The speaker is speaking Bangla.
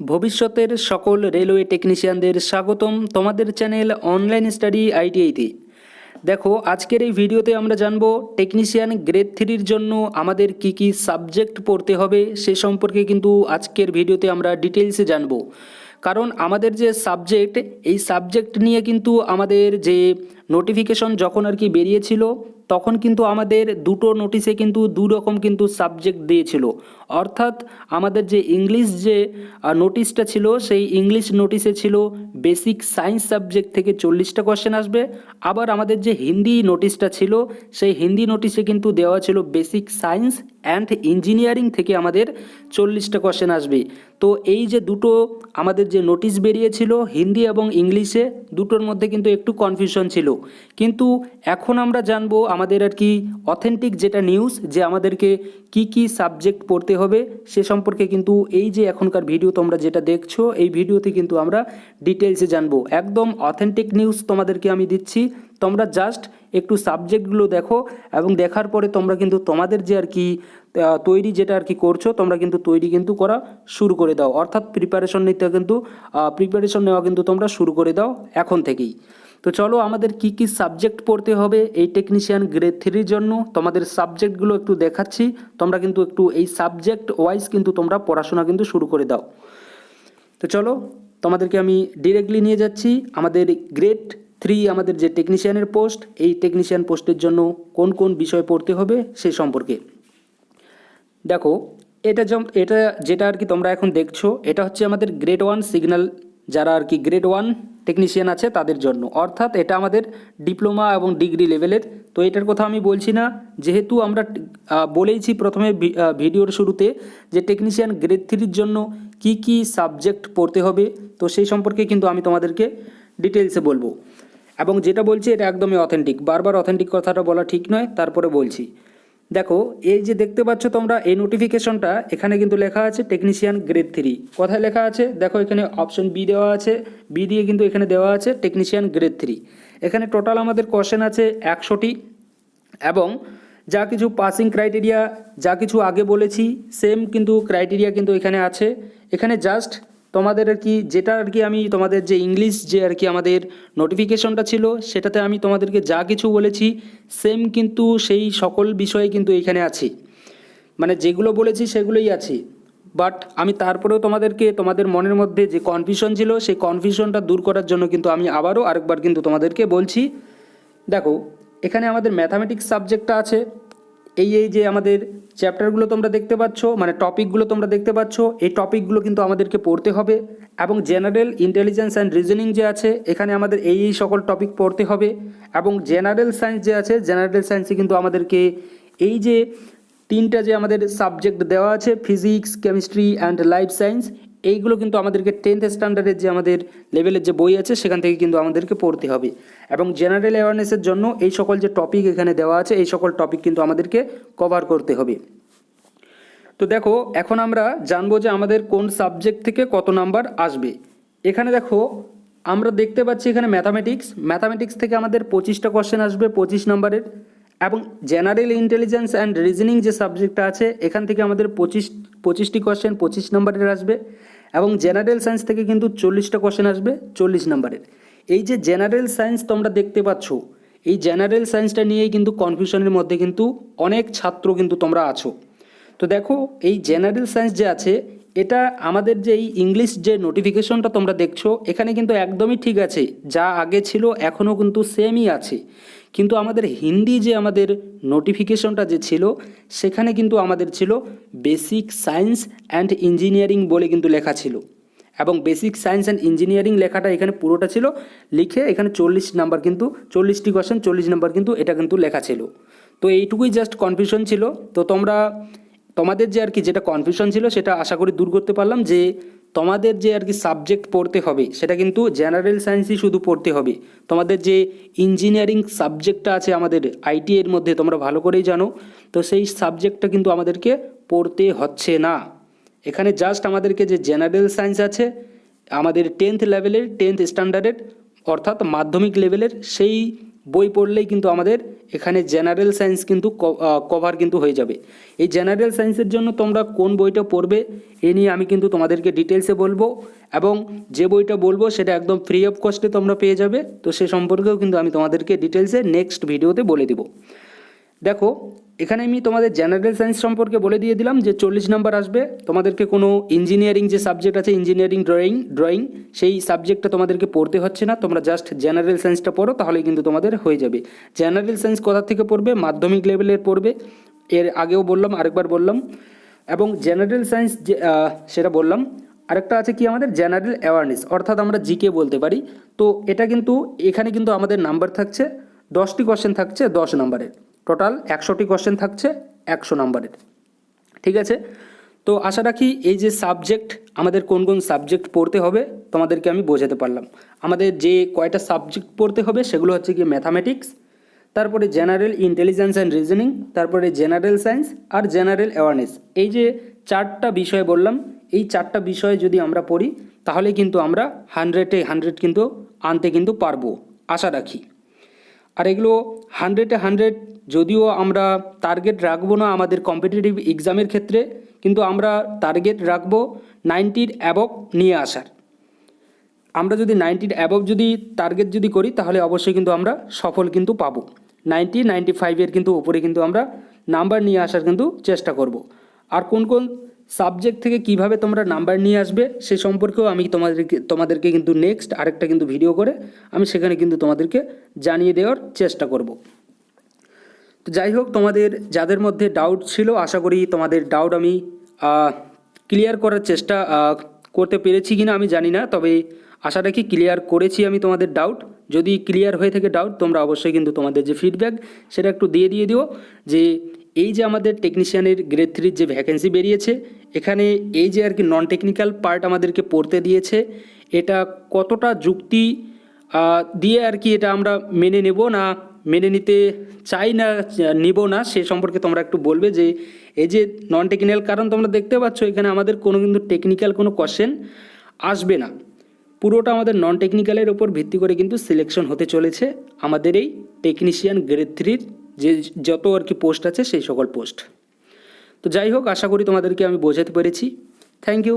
ভবিষ্যতের সকল রেলওয়ে টেকনিশিয়ানদের স্বাগতম তোমাদের চ্যানেল অনলাইন স্টাডি আইটিআইতে। দেখো, আজকের এই ভিডিওতে আমরা জানব টেকনিশিয়ান গ্রেড থ্রির জন্য আমাদের কি কি সাবজেক্ট পড়তে হবে সে সম্পর্কে কিন্তু আজকের ভিডিওতে আমরা ডিটেলসে জানব। কারণ আমাদের যে সাবজেক্ট, এই সাবজেক্ট নিয়ে কিন্তু আমাদের যে নোটিফিকেশন যখন আর কি বেরিয়েছিল তখন কিন্তু আমাদের দুটো নোটিশে কিন্তু দুরকম কিন্তু সাবজেক্ট দিয়েছিল। অর্থাৎ আমাদের যে ইংলিশ যে নোটিশটা ছিল, সেই ইংলিশ নোটিশে ছিল বেসিক সায়েন্স সাবজেক্ট থেকে চল্লিশটা কোয়েশ্চেন আসবে। আবার আমাদের যে হিন্দি নোটিশটা ছিল, সেই হিন্দি নোটিশে কিন্তু দেওয়া ছিল বেসিক সায়েন্স অ্যান্ড ইঞ্জিনিয়ারিং থেকে আমাদের চল্লিশটা কোশ্চেন আসবে। তো এই যে দুটো আমাদের যে নোটিশ বেরিয়েছিল হিন্দি এবং ইংলিশে, দুটোর মধ্যে কিন্তু একটু কনফিউশন ছিল। কিন্তু এখন আমরা জানব আমাদের আর কি অথেন্টিক যেটা নিউজ যে আমাদেরকে কি কি সাবজেক্ট পড়তে হবে, সে সম্পর্কে কিন্তু এই যে এখনকার ভিডিও তোমরা যেটা দেখছ, এই ভিডিওতে কিন্তু আমরা ডিটেলসে জানব। একদম অথেন্টিক নিউজ তোমাদেরকে আমি দিচ্ছি। তোমরা জাস্ট একটু সাবজেক্টগুলো দেখো এবং দেখার পরে তোমরা কিন্তু তোমাদের যে আর কি তৈরি যেটা আর কি করছ, তোমরা কিন্তু তৈরি কিন্তু করা শুরু করে দাও। অর্থাৎ প্রিপারেশন নিতে কিন্তু প্রিপারেশন নেওয়া কিন্তু তোমরা শুরু করে দাও এখন থেকেই। তো চলো আমাদের কি কি সাবজেক্ট পড়তে হবে এই টেকনিশিয়ান গ্রেড থ্রির জন্য, তোমাদের সাবজেক্টগুলো একটু দেখাচ্ছি। তোমরা কিন্তু একটু এই সাবজেক্ট ওয়াইজ কিন্তু তোমরা পড়াশোনা কিন্তু শুরু করে দাও। তো চলো তোমাদেরকে আমি ডিরেক্টলি নিয়ে যাচ্ছি। আমাদের গ্রেড থ্রি আমাদের যে টেকনিশিয়ানের পোস্ট এই টেকনিশিয়ান পোস্টের জন্য কোন কোন বিষয় পড়তে হবে সে সম্পর্কে। দেখো, এটা এটা যেটা আর কি তোমরা এখন দেখছ, এটা হচ্ছে আমাদের গ্রেড ওয়ান সিগন্যাল যারা আর কি গ্রেড ওয়ান টেকনিশিয়ান আছে তাদের জন্য। অর্থাৎ এটা আমাদের ডিপ্লোমা এবং ডিগ্রি লেভেলের তো এটার কথা আমি বলছি না, যেহেতু আমরা বলেইছি প্রথমে ভিডিওর শুরুতে যে টেকনিশিয়ান গ্রেড থ্রির জন্য কি কি সাবজেক্ট পড়তে হবে, তো সেই সম্পর্কে কিন্তু আমি তোমাদেরকে ডিটেলসে বলব। এবং যেটা বলছি এটা একদমই অথেন্টিক বারবার অথেন্টিক কথাটা বলা ঠিক নয়, তারপরে বলছি। দেখো, এই যে দেখতে পাচ্ছ তোমরা, এই নোটিফিকেশনটা এখানে কিন্তু লেখা আছে টেকনিশিয়ান গ্রেড থ্রি কোথায় লেখা আছে? দেখো, এখানে অপশন বি দেওয়া আছে। বি দিয়ে কিন্তু এখানে দেওয়া আছে টেকনিশিয়ান গ্রেড থ্রি এখানে টোটাল আমাদের কোশ্চেন আছে একশোটি এবং যা কিছু পাসিং ক্রাইটেরিয়া যা কিছু আগে বলেছি সেম কিন্তু ক্রাইটেরিয়া কিন্তু এখানে আছে। এখানে জাস্ট তোমাদের আর কি, যেটা আর কি আমি তোমাদের যে ইংলিশ যে আর কি আমাদের নোটিফিকেশনটা ছিল, সেটাতে আমি তোমাদেরকে যা কিছু বলেছি সেম কিন্তু সেই সকল বিষয়ে কিন্তু এখানে আছে। মানে যেগুলো বলেছি সেগুলোই আছে। বাট আমি তারপরেও তোমাদেরকে, তোমাদের মনের মধ্যে যে কনফিউশন ছিল, সেই কনফিউশনটা দূর করার জন্য কিন্তু আমি আবারও আরেকবার কিন্তু তোমাদেরকে বলছি। দেখো, এখানে আমাদের ম্যাথামেটিক্স সাবজেক্টটা আছে। এই এই যে আমাদের চ্যাপ্টারগুলো তোমরা দেখতে পাচ্ছ মানে টপিকগুলো তোমরা দেখতে পাচ্ছ, এই টপিকগুলো কিন্তু আমাদেরকে পড়তে হবে এবং জেনারেল ইন্টেলিজেন্স অ্যান্ড রিজনিং যে আছে, এখানে আমাদের এই এই সকল টপিক পড়তে হবে এবং জেনারেল সায়েন্স যে আছে, জেনারেল সায়েন্সে কিন্তু আমাদেরকে এই যে তিনটা যে আমাদের সাবজেক্ট দেওয়া আছে, physics, chemistry and life science এইগুলো কিন্তু আমাদেরকে টেন্থ স্ট্যান্ডার্ডের যে আমাদের লেভেলের যে বই আছে, সেখান থেকে কিন্তু আমাদেরকে পড়তে হবে। এবং জেনারেল অ্যাওয়ারনেসের জন্য এই সকল যে টপিক এখানে দেওয়া আছে, এই সকল টপিক কিন্তু আমাদেরকে কভার করতে হবে। তো দেখো, এখন আমরা জানব যে আমাদের কোন সাবজেক্ট থেকে কত নাম্বার আসবে। এখানে দেখো, আমরা দেখতে পাচ্ছি এখানে ম্যাথামেটিক্স ম্যাথামেটিক্স থেকে আমাদের পঁচিশটা কোশ্চেন আসবে, পঁচিশ নাম্বারের এবং জেনারেল ইন্টেলিজেন্স অ্যান্ড রিজনিং যে সাবজেক্টটা আছে, এখান থেকে আমাদের পঁচিশ, পঁচিশটি কোয়েশ্চেন পঁচিশ নম্বরের আসবে এবং জেনারেল সায়েন্স থেকে কিন্তু চল্লিশটা কোয়েশ্চেন আসবে চল্লিশ নাম্বারের। এই যে জেনারেল সায়েন্স তোমরা দেখতে পাচ্ছ, এই জেনারেল সায়েন্সটা নিয়েই কিন্তু কনফিউশনের মধ্যে কিন্তু অনেক ছাত্র কিন্তু তোমরা আছো। তো দেখো, এই জেনারেল সায়েন্স যে আছে এটা আমাদের যে এই ইংলিশ যে নোটিফিকেশনটা তোমরা দেখছ, এখানে কিন্তু একদমই ঠিক আছে। যা আগে ছিল, এখনও কিন্তু সেমই আছে। কিন্তু আমাদের হিন্দি যে আমাদের নোটিফিকেশনটা যে ছিল, সেখানে কিন্তু আমাদের ছিল বেসিক সায়েন্স অ্যান্ড ইঞ্জিনিয়ারিং বলে কিন্তু লেখা ছিল। এবং বেসিক সায়েন্স অ্যান্ড ইঞ্জিনিয়ারিং লেখাটা এখানে পুরোটা ছিল, লিখে এখানে চল্লিশ নাম্বার কিন্তু, চল্লিশটি কোয়েশ্চেন চল্লিশ নাম্বার কিন্তু এটা কিন্তু লেখা ছিল। তো এইটুকুই জাস্ট কনফিউশন ছিল। তো তোমরা তোমাদের যে আর কি যেটা কনফিউশন ছিল, সেটা আশা করি দূর করতে পারলাম যে তোমাদের যে আর কি সাবজেক্ট পড়তে হবে, সেটা কিন্তু জেনারেল সায়েন্সই শুধু পড়তে হবে। তোমাদের যে ইঞ্জিনিয়ারিং সাবজেক্টটা আছে আমাদের আইটি এর মধ্যে, তোমরা ভালো করেই জানো। তো সেই সাবজেক্টটা কিন্তু আমাদেরকে পড়তে হচ্ছে না। এখানে জাস্ট আমাদেরকে যে জেনারেল সায়েন্স আছে, আমাদের টেন্থ লেভেলের টেন্থ স্ট্যান্ডার্ডের অর্থাৎ মাধ্যমিক লেভেলের সেই বই পড়লেই কিন্তু আমাদের এখানে জেনারেল সায়েন্স কিন্তু কভার কিন্তু হয়ে যাবে। এই জেনারেল সায়েন্সের জন্য তোমরা কোন বইটা পড়বে, এ নিয়ে আমি কিন্তু তোমাদেরকে ডিটেলসে বলব এবং যে বইটা বলব সেটা একদম ফ্রি অফ কস্টে তোমরা পেয়ে যাবে। তো সে সম্পর্কেও কিন্তু আমি তোমাদেরকে ডিটেলসে নেক্সট ভিডিওতে বলে দেবো। দেখো এখানে আমি তোমাদের জেনারেল সায়েন্স সম্পর্কে বলে দিয়ে দিলাম যে চল্লিশ নাম্বার আসবে। তোমাদেরকে কোনো ইঞ্জিনিয়ারিং যে সাবজেক্ট আছে ইঞ্জিনিয়ারিং ড্রয়িং ড্রয়িং সেই সাবজেক্টটা তোমাদেরকে পড়তে হচ্ছে না। তোমরা জাস্ট জেনারেল সায়েন্সটা পড়ো, তাহলেই কিন্তু তোমাদের হয়ে যাবে। জেনারেল সায়েন্স কোথা থেকে পড়বে? মাধ্যমিক লেভেলের পড়বে। এর আগেও বললাম, আরেকবার বললাম। এবং জেনারেল সায়েন্স যে সেটা বললাম। আরেকটা আছে কি আমাদের? জেনারেল অ্যাওয়ারনেস অর্থাৎ আমরা জিকে বলতে পারি। তো এটা কিন্তু, এখানে কিন্তু আমাদের নাম্বার থাকছে, দশটি কোশ্চেন থাকছে দশ নাম্বারের টোটাল একশোটি কোশ্চেন থাকছে, একশো নাম্বারের। ঠিক আছে? তো আশা রাখি এই যে সাবজেক্ট আমাদের কোন কোন সাবজেক্ট পড়তে হবে, তোমাদেরকে আমি বোঝাতে পারলাম। আমাদের যে কয়টা সাবজেক্ট পড়তে হবে, সেগুলো হচ্ছে কি ম্যাথামেটিক্স তারপরে জেনারেল ইন্টেলিজেন্স অ্যান্ড রিজনিং তারপরে জেনারেল সায়েন্স আর জেনারেল অ্যাওয়ারনেস এই যে চারটা বিষয় বললাম, এই চারটা বিষয় যদি আমরা পড়ি, তাহলে কিন্তু আমরা হান্ড্রেডে হান্ড্রেড কিন্তু আনতে কিন্তু পারব। আশা রাখি। আর এগুলো হান্ড্রেডে হান্ড্রেড যদিও আমরা টার্গেট রাখব না আমাদের কম্পিটিটিভ এক্সামের ক্ষেত্রে, কিন্তু আমরা টার্গেট রাখব নাইনটির অ্যাবভ নিয়ে আসার। আমরা যদি নাইনটির অ্যাবভ যদি টার্গেট যদি করি, তাহলে অবশ্যই কিন্তু আমরা সফল কিন্তু পাবো। নাইনটি নাইনটি ফাইভের কিন্তু উপরে কিন্তু আমরা নাম্বার নিয়ে আসার কিন্তু চেষ্টা করব। আর কোন কোন সাবজেক্ট থেকে কীভাবে তোমরা নাম্বার নিয়ে আসবে, সে সম্পর্কেও আমি তোমাদেরকে তোমাদেরকে কিন্তু নেক্সট আরেকটা কিন্তু ভিডিও করে আমি সেখানে কিন্তু তোমাদেরকে জানিয়ে দেওয়ার চেষ্টা করব। তো যাই হোক, তোমাদের যাদের মধ্যে ডাউট ছিল, আশা করি তোমাদের ডাউট আমি ক্লিয়ার করার চেষ্টা করতে পেরেছি কি না আমি জানি না, তবে আশা রাখি ক্লিয়ার করেছি আমি তোমাদের ডাউট যদি ক্লিয়ার হয়ে থাকে ডাউট তোমরা অবশ্যই কিন্তু তোমাদের যে ফিডব্যাক সেটা একটু দিয়ে দিয়ে দিও, যে এই যে আমাদের টেকনিশিয়ানের গ্রেড থ্রির যে ভ্যাকেন্সি বেরিয়েছে, এখানে এই যে আর কি নন টেকনিক্যাল পার্ট আমাদেরকে পড়তে দিয়েছে, এটা কতটা যুক্তি দিয়ে আর কি এটা আমরা মেনে নেব না, মেনে নিতে চাই না, নিব না, সে সম্পর্কে তোমরা একটু বলবে যে, এই যে নন টেকনিক্যাল কারণ তোমরা দেখতে পাচ্ছ, এখানে আমাদের কোনো কিন্তু টেকনিক্যাল কোনো কোশ্চেন আসবে না। পুরোটা আমাদের নন টেকনিক্যালের ওপর ভিত্তি করে কিন্তু সিলেকশন হতে চলেছে আমাদের এই টেকনিশিয়ান গ্রেড থ্রির যে যত আর কি পোস্ট আছে সেই সকল পোস্ট তো যাই হোক, আশা করি তোমাদেরকে আমি বোঝাতে পেরেছি। Thank you